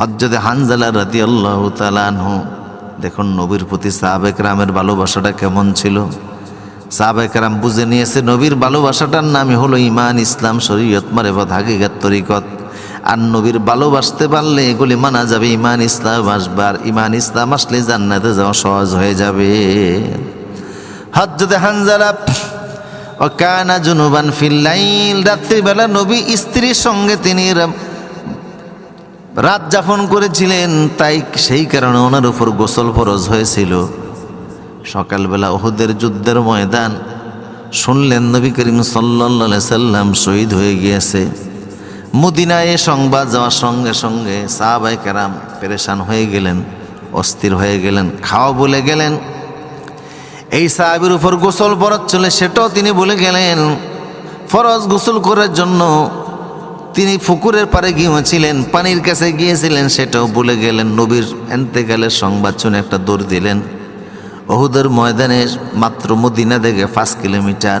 হজ্জতে হানজালা রাতি আল্লাহ তালানহ দেখুন নবীর প্রতি সাহাবেক রামের ভালোবাসাটা কেমন ছিল। সাহাবেক রাম বুঝে নিয়েছে নবীর ভালোবাসাটার নামই হলো ইমান ইসলাম, শরীয়ত, মারেফত হাকিগত তরিকত। আর নবীর ভালোবাসতে পারলে এগুলি মানা যাবে ইমান ইসলাম আসবার ইমান ইসলাম আসলে জান্নাতে যাওয়া সহজ হয়ে যাবে। হজ্জতে হানজালা ও কানা জুনুবান ফিল্লাইল রাত্রিবেলা নবী স্ত্রীর সঙ্গে তিনি রাত যাপন করেছিলেন, তাই সেই কারণে ওনার উপর গোসল ফরজ হয়েছিল। সকালবেলা ওহুদের যুদ্ধের ময়দান, শুনলেন নবী করিম সাল্লা সাল্লাম শহীদ হয়ে গিয়েছে। মদিনায় সংবাদ যাওয়ার সঙ্গে সঙ্গে সাহাবাই কেরাম পেরেশান হয়ে গেলেন, অস্থির হয়ে গেলেন, খাওয়া বলে গেলেন। এই সাহাবির উপর গোসল ফরজ চলে, সেটাও তিনি বলে গেলেন, ফরজ গোসল করার জন্য তিনি পুকুরের পারে গিয়েছিলেন পানির কাছে গিয়েছিলেন, সেটাও বলে গেলেন। নবীর এন্তেকালের সংবাদ শুনে একটা দৌড় দিলেন। অহুদের ময়দানে মাত্র মদিনা থেকে পাঁচ কিলোমিটার।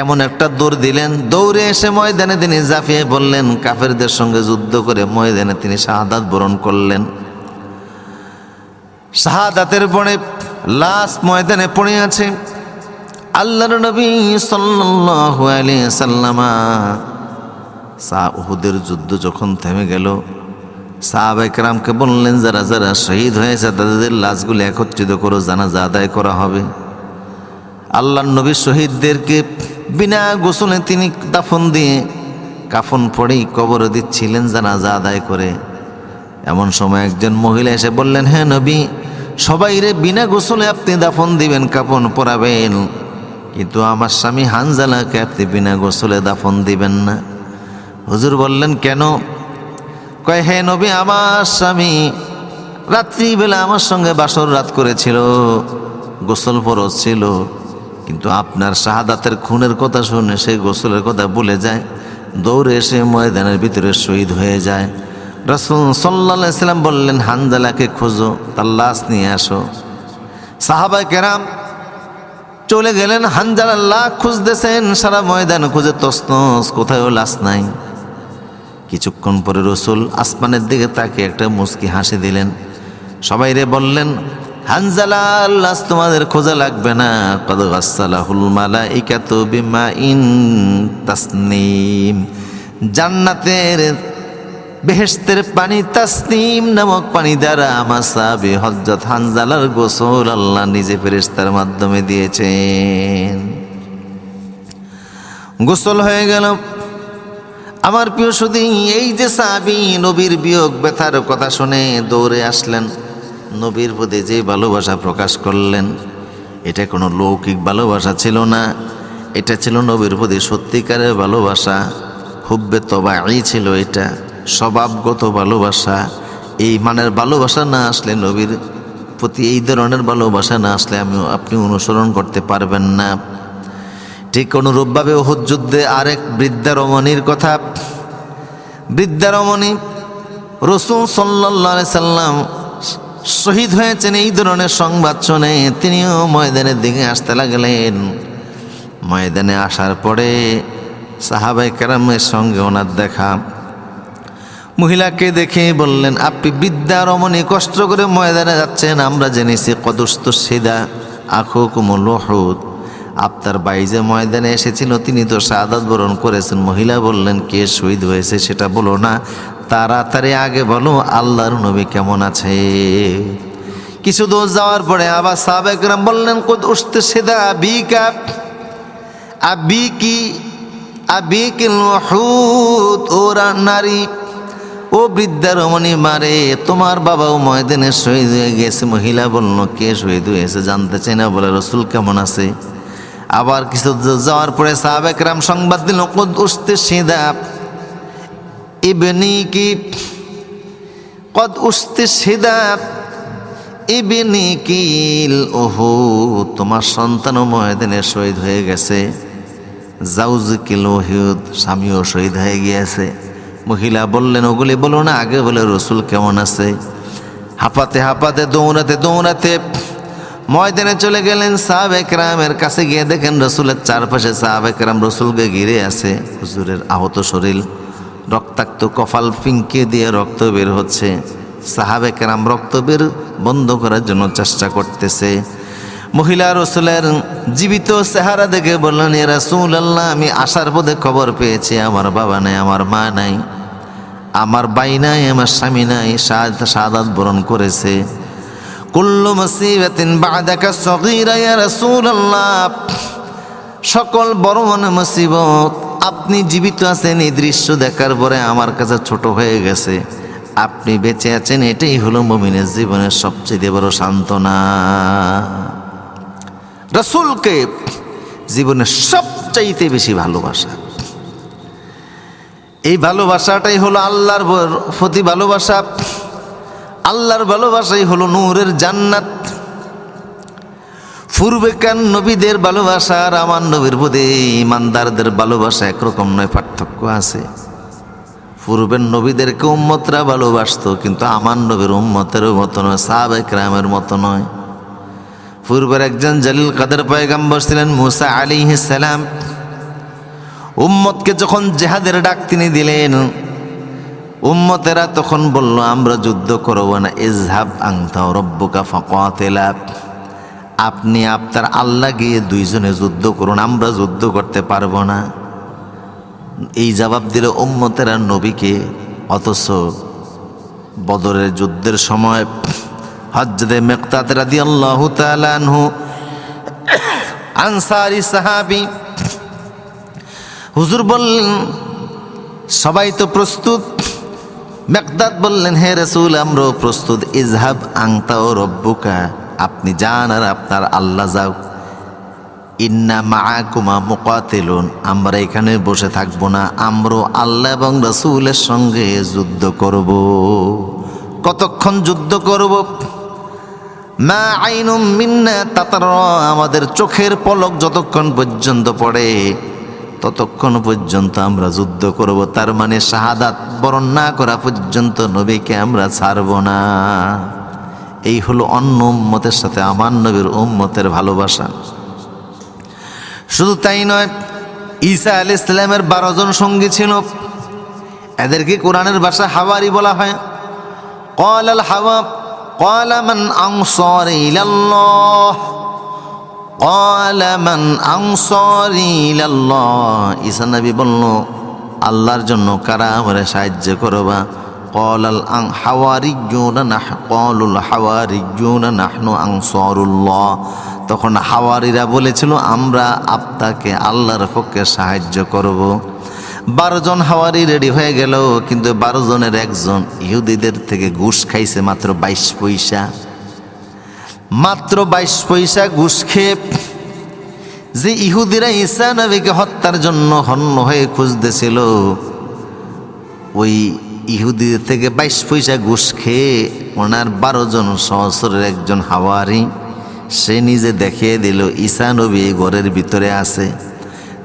এমন একটা দৌড় দিলেন, দৌড়ে এসে ময়দানে তিনি জাফিয়ে বললেন, কাফেরদের সঙ্গে যুদ্ধ করে ময়দানে তিনি শাহাদাত বরণ করলেন। শাহাদাতের পরে লাশ ময়দানে পড়ে আছে। আল্লাহর নবী সাল্লাল্লাহু আলাইহি সাল্লামা সা উহুদের যুদ্ধ যখন থেমে গেল সাহাব একরামকে বললেন, যারা যারা শহীদ হয়েছে, তাদের লাশগুলি একত্রিত করো, জানাজা আদায় করা হবে। আল্লাহ নবী শহীদদেরকে বিনা গোসলে তিনি দাফন দিয়ে কাফন পড়েই কবর দিচ্ছিলেন, জানাজা আদায় করে। এমন সময় একজন মহিলা এসে বললেন হ্যাঁ নবী, সবাই রে, বিনা গোসলে আপনি দাফন দিবেন কাপন পরাবেন। কিন্তু আমার স্বামী হানজালাকে আপনি বিনা গোসলে দাফন দিবেন না। হুজুর বললেন, কেন? কয়, হে নবী, আমার স্বামী রাত্রিবেলা আমার সঙ্গে বাসর রাত করেছিল, গোসল ফরজ ছিল, কিন্তু আপনার শাহাদাতের খুনের কথা শুনে সেই গোসলের কথা বলে যায়, দৌড়ে এসে ময়দানের ভিতরে শহীদ হয়ে যায়। রসুল সাল্লা বললেন, হানজালাকে খোঁজো, তার লাশ নিয়ে আসো। সাহাবাই কেরাম চলে গেলেন, হানজালার লাশ খুঁজতেছেন, সারা ময়দান খুঁজে তসনস কোথায়ও লাশ নাই। কিছুক্ষণ পরে রসুল আসমানের দিকে তাকে একটা মুস্কি হাসি দিলেন। সবাই রে বললেন, হানজালা, আল্লাহ তোমাদের খোঁজা লাগবে না। কদ গাসালাহুল মালা ইকাতু বিমা ইন তাসনিম। জান্নাতের বেহেস্তের পানি তাসনিম নামক পানি দ্বারা আমার সাহাবি হজরত হানজালার গোসল আল্লাহ নিজে ফেরেশতার মাধ্যমে দিয়েছেন। গোসল হয়ে গেল। আমার প্রিয় শুধু এই যে সাবি নবীর বিয়োগ ব্যথার কথা শুনে দৌড়ে আসলেন। নবীর প্রতি যে ভালোবাসা প্রকাশ করলেন, এটা কোনো লৌকিক ভালোবাসা ছিল না। এটা ছিল নবীর প্রতি সত্যিকারের ভালোবাসা, হুব্বে তবাই ছিল এটা, স্বভাবগত ভালোবাসা। এই মানের ভালোবাসা না আসলে নবীর প্রতি এই ধরনের ভালোবাসা না আসলে আমি আপনি অনুসরণ করতে পারবেন না। ঠিক অনুরূপভাবে ওহুদ যুদ্ধে আরেক বৃদ্ধা রমণীর কথা। বৃদ্ধা রমণী রসুল সাল্লাহ সাল্লাম শহীদ হয়েছেন এই ধরনের সংবাদ শুনে তিনিও ময়দানের দিকে আসতে লাগলেন। ময়দানে আসার পরে সাহাবাই কেরামের সঙ্গে ওনার দেখা। মহিলাকে দেখে বললেন, আপনি বিদ্যা রমণী কষ্ট করে ময়দানে যাচ্ছেন, আমরা জেনেছি কদস্ত সিদা আখো কুমল হদ আপনার বাইজে ময়দানে এসেছিল, তিনি তো সাদাত বরণ করেছেন। মহিলা বললেন, কে শহীদ হয়েছে সেটা বলো না। তাড়াতাড়ি আগে বলো, আল্লাহর নবী কেমন আছে? কিছু দোষ যাওয়ার পরে আবার সাবেকরাম বললেন, কোদ উঠতে সেদা বি কাপ আবি কি আবি কি ওরা নারী, ও বৃদ্ধা রমণী মারে, তোমার বাবাও ময়দানে শহীদ হয়ে গেছে। মহিলা বলল, কে শহীদ হয়েছে জানতে চাই না। বলে, রসুল কেমন আছে? আবার কিছু যাওয়ার পরে সাহাবেকরাম সংবাদ দিল কুদ উঠতে সিদা। ইবনি কি? কদ উঠতে সিদা। ইবনি কিল ওহো, তোমার সন্তানও ময়দানে শহীদ হয়ে গেছে। জাউজ কিল ওহিউদ স্বামীও শহীদ হয়ে গিয়েছে। মহিলা বললেন, ওগুলি বলো না, আগে বলে রসুল কেমন আছে? হাঁপাতে হাঁপাতে, দৌড়াতে দৌড়াতে ময়দানে চলে গেলেন সাহাব একরামের কাছে গিয়ে দেখেন রসুলের চারপাশে সাহাব একরাম রসুলকে ঘিরে আছে। হুজুরের আহত শরীর, রক্তাক্ত কপাল ফিঙ্কে দিয়ে রক্ত বের হচ্ছে। সাহাব একরাম রক্ত বের বন্ধ করার জন্য চেষ্টা করতেছে। মহিলা রসুলের জীবিত চেহারা দেখে বললেন এ রাসুল আল্লাহ আমি আসার পথে খবর পেয়েছি, আমার বাবা নাই, আমার মা নাই, আমার বাই নাই, আমার স্বামী নাই সাদাত বরণ করেছে। সকল বড় মনে মুসিবত। আপনি জীবিত আছেন এই দৃশ্য দেখার পরে আমার কাছে ছোট হয়ে গেছে। আপনি বেঁচে আছেন, এটাই হলো মমিনের জীবনের সবচেয়ে বড় সান্ত্বনা। রসুলকে জীবনের সবচাইতে বেশি ভালোবাসা। এই ভালোবাসাটাই হলো আল্লাহর প্রতি ভালোবাসা। আল্লাহর ভালোবাসাই হলো নূরের জান্নাত। পূর্বেকার নবীদের ভালোবাসা আর আমার নবীর প্রতি ইমানদারদের ভালোবাসা একরকম নয়, পার্থক্য আছে। পূর্বের নবীদেরকে উম্মতরা ভালোবাসতো, কিন্তু আমার নবীর উম্মতের মতো নয় সাহাবেক রামের মতো নয়। পূর্বের একজন জালিল কাদের পয়গাম্বর ছিলেন, মুসা আলী সালাম। উম্মতকে যখন জেহাদের ডাক তিনি দিলেন উম্মতেরা তখন বলল, আমরা যুদ্ধ করব না। ইজহাব আংতা রব্বুকা ফাঁকা আপনি আপনার আল্লাহ গিয়ে দুইজনে যুদ্ধ করুন, আমরা যুদ্ধ করতে পারব না। এই জবাব দিল উম্মতেরা নবীকে। অথচ বদরের যুদ্ধের সময় হজরতে মেকতাদ রাদি আল্লাহ তালানহু আনসারি সাহাবি হুজুর বললেন, সবাই তো প্রস্তুত। মেকদাদ বললেন, হে রসুল, আমরাও প্রস্তুত। ইজহাব আংতাও রব্বুকা। আপনি যান আর আপনার আল্লাহ যাও ইন্না মাকুমা মোকাতেলুন। আমরা এখানে বসে থাকব না। আমরাও আল্লাহ এবং রসুলের সঙ্গে যুদ্ধ করব। কতক্ষণ যুদ্ধ করব? মা আইনুম মিন্না তাতার আমাদের চোখের পলক যতক্ষণ পর্যন্ত পড়ে ততক্ষণ পর্যন্ত আমরা যুদ্ধ করব, তার মানে শাহাদাত বরণ না করা পর্যন্ত নবীকে আমরা ছাড়ব না। এই হলো অন্য উম্মতের সাথে আমার নবীর উম্মতের ভালোবাসা। শুধু তাই নয়, ঈসা আল ইসলামের বারো জন সঙ্গী ছিল। এদেরকে কোরআনের ভাষা হাওয়ারি বলা হয়। কল আল হাওয়া কল মান ইলাল্লাহ। الله قال من أنصاري إلى الله ঈসা নবী বলল আল্লাহর জন্য কারা আমারে সাহায্য করবা قال الحواريون نحن قالوا الحواريون نحن أنصار الله তখন হাওয়ারিরা বলেছিল আমরা আপনাকে আল্লাহর পক্ষে সাহায্য করব বারো জন হাওয়ারি রেডি হয়ে গেল কিন্তু বারো জনের একজন ইহুদিদের থেকে ঘুষ খাইছে মাত্র বাইশ পয়সা মাত্র বাইশ পয়সা ঘুষ যে ইহুদিরা ঈসা নবীকে হত্যার জন্য হন্য হয়ে খুঁজতেছিল, ওই ইহুদিদের থেকে বাইশ পয়সা ঘুষ খেয়ে ওনার বারো জন সহসরের একজন হাওয়ারি, সে নিজে দেখিয়ে দিল, ঈসা নবী ঘরের ভিতরে আছে।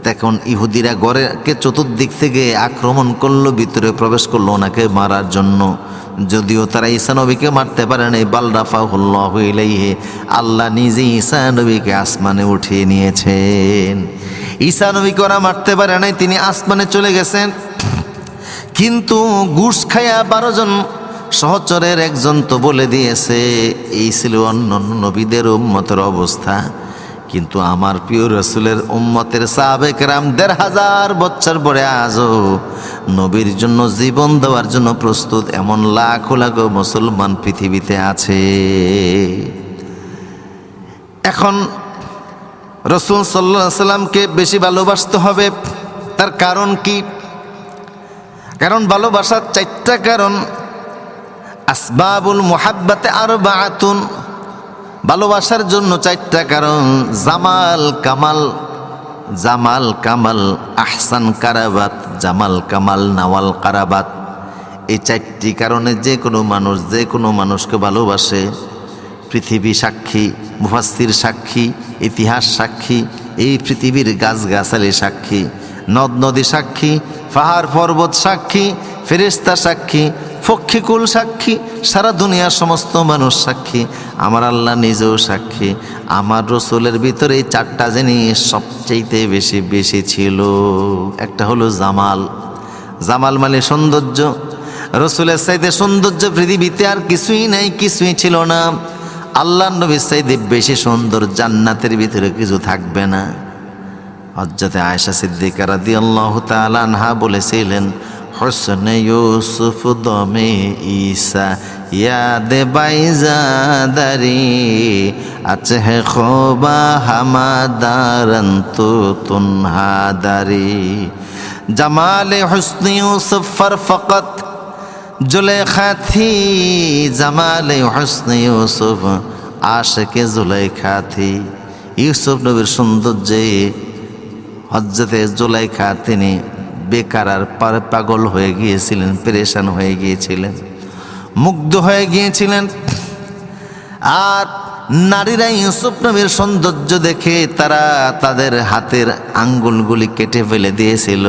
তখন ইহুদিরা ঘরেকে চতুর্দিক থেকে আক্রমণ করল, ভিতরে প্রবেশ করল, ওনাকে মারার জন্য। যদিও তারা ঈসা নবীকে মারতে পারে নাই বালরাফা হইলাইহে আল্লাহ নিজে ঈসা নবীকে আসমানে উঠিয়ে নিয়েছেন। ঈসা নবীকে ওরা মারতে পারে নাই, তিনি আসমানে চলে গেছেন। কিন্তু ঘুষ খায়া বারো জন সহচরের একজন তো বলে দিয়েছে, এই ছিল অন্য নবীদের উম্মতের অবস্থা। কিন্তু আমার প্রিয় রসুলের উম্মতের সাবেক রাম দেড় হাজার বছর পরে আজও নবীর জন্য জীবন দেওয়ার জন্য প্রস্তুত এমন লাখো লাখো মুসলমান পৃথিবীতে আছে। এখন রসুল সাল্লা সাল্লামকে বেশি ভালোবাসতে হবে। তার কারণ কি? কারণ ভালোবাসার চারটা কারণ। আসবাবুল মোহাব্বাতে আর বাতুন ভালোবাসার জন্য চারটা কারণ। জামাল কামাল জামাল কামাল, আহসান কারাবাত, জামাল কামাল, নাওয়াল কারাবাত। এই চারটি কারণে যে কোনো মানুষ, যে কোনো মানুষকে ভালোবাসে। পৃথিবী সাক্ষী মুফাসির সাক্ষী, ইতিহাস সাক্ষী, এই পৃথিবীর গাছগাছালি সাক্ষী। নদ নদী সাক্ষী, পাহাড় পর্বত সাক্ষী ফেরিস্তা সাক্ষী ফক্ষিকুল সাক্ষী, সারা দুনিয়ার সমস্ত মানুষ সাক্ষী, আমার আল্লাহ নিজেও সাক্ষী, আমার রসুলের ভিতরে এই চারটা জিনিস সবচেয়েতে বেশি বেশি ছিল। একটা হলো জামাল। জামাল মানে সৌন্দর্য। রসুলের সাইতে সৌন্দর্য পৃথিবীতে আর কিছুই নাই, কিছুই ছিল না। আল্লাহ নবীর সাইতে বেশি সুন্দর, জান্নাতের ভিতরে কিছু থাকবে না। হজরতে আয়েশা সিদ্দিকা রাদি আল্লাহ তালানহা বলেছিলেন হোসনে ইউসুফ দমে ঈসা ইয়াদ বাইজাদারি আছে খোবা হামাদারন তু তুনহাদারি জামালে হুসনে ইউসুফ ফর ফকত জুলেখা থি জামালে হুসনে ইউসুফ আশকে জুলেখা থি ইউসুফ নবীর সৌন্দর্যে হজরতে জুলাইখা তিনি বেকার আর পাগল হয়ে গিয়েছিলেন, পেরেশান হয়ে গিয়েছিলেন, মুগ্ধ হয়ে গিয়েছিলেন। আর নারীরা ইউসুফ নবীর সৌন্দর্য দেখে তারা তাদের হাতের আঙ্গুলগুলি কেটে ফেলে দিয়েছিল।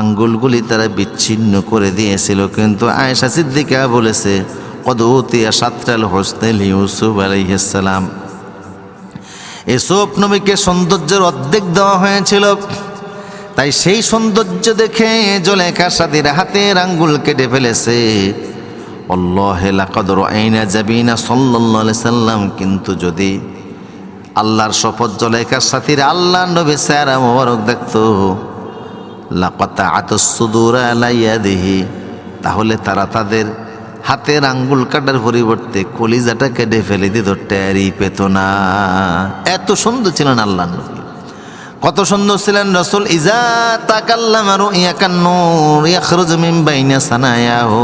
আঙ্গুলগুলি তারা বিচ্ছিন্ন করে দিয়েছিল, কিন্তু আয়েশা সিদ্দিকা বলেছে কদৌতিয়া সাতটাল হোসনেল ইউসুফ আলাইসালাম এসব নবীকে সৌন্দর্যের অর্ধেক দেওয়া হয়েছিল। তাই সেই সৌন্দর্য দেখে জলেখার সাথীর হাতের আঙ্গুল কেটে ফেলেছে। সাল্লাম, কিন্তু যদি আল্লাহর শপথ জলেখার সাথীর আল্লাহ নবী স্যারা মোবারক দেখতো লাপাতা আতসুদুর আলাইয়া দেহি তাহলে তারা তাদের হাতের আঙ্গুল কাটার পরিবর্তে কলিজাটা কেটে ফেলে দিত ট্যারি পেত না। এত সুন্দর ছিলেন আল্লাহ নবী। কত সুন্দর ছিলেন রসুল, ইজা তাকাল্লাম আর ইয়াকান্নুর ইয়াখরুজ মিন বাইনা সানায়াহু।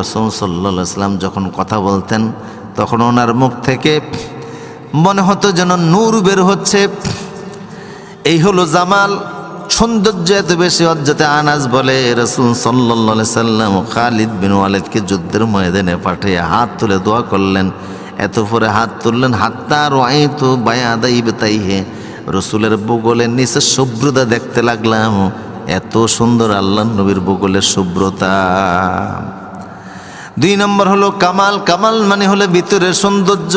রসুল সাল্লাল্লাহু সাল্লাম যখন কথা বলতেন, তখন ওনার মুখ থেকে মনে হতো যেন নূর বের হচ্ছে। এই হলো জামাল, সৌন্দর্য এত বেশি অজ্জাতে আনাজ বলে রসুল সাল্লা সাল্লাম খালিদ বিন ওয়ালিদকে যুদ্ধের ময়দানে পাঠিয়ে হাত তুলে দোয়া করলেন। এত পরে হাত তুললেন হাতটা রয় তো বায়াদাই বেতাই হে রসুলের বগলের নিচে শুভ্রতা দেখতে লাগলাম। এত সুন্দর আল্লাহ নবীর বগলের শুভ্রতা দুই নম্বর হলো কামাল। কামাল মানে হলো ভিতরের সৌন্দর্য।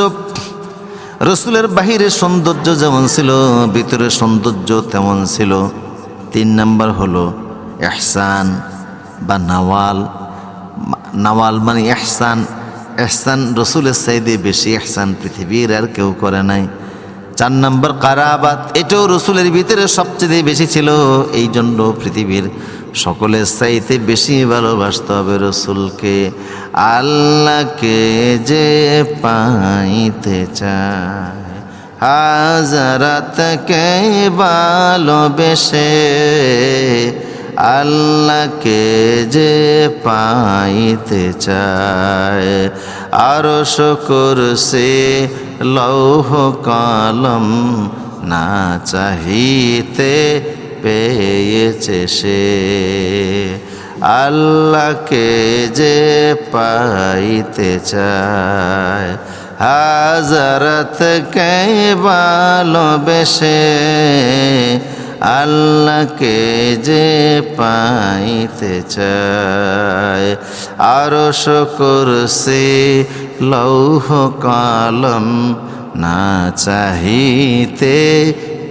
রসুলের বাহিরের সৌন্দর্য যেমন ছিল, ভিতরের সৌন্দর্য তেমন ছিল। তিন নম্বর হলো এহসান বা নাওয়াল। নাওয়াল মানে এহসান এহসান রসুলের সাইদে বেশি এহসান পৃথিবীর আর কেউ করে নাই। চার নম্বর কারাবাত, এটাও রসুলের ভিতরে সবচেয়ে বেশি ছিল। এই জন্য পৃথিবীর সকলের চাইতে বেশি ভালোবাসতে হবে রসুলকে। আল্লাহকে যে পাইতে চায়, হাজারাতকে ভালোবেসে। আল্লাহকে যে পাইতে চায়, আরও শুকুর সে লৌহ কলম না চাহিতে পেয়েছে সে। আল্লাহকে যে পাইতে চায়, হাজারত কে ভালোবেসে আল্লাহকে যে পাইতে চায় আরও শুকুর লৌহ কলম না চাহিতে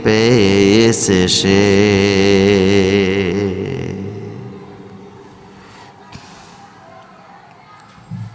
পেয়েছে সে।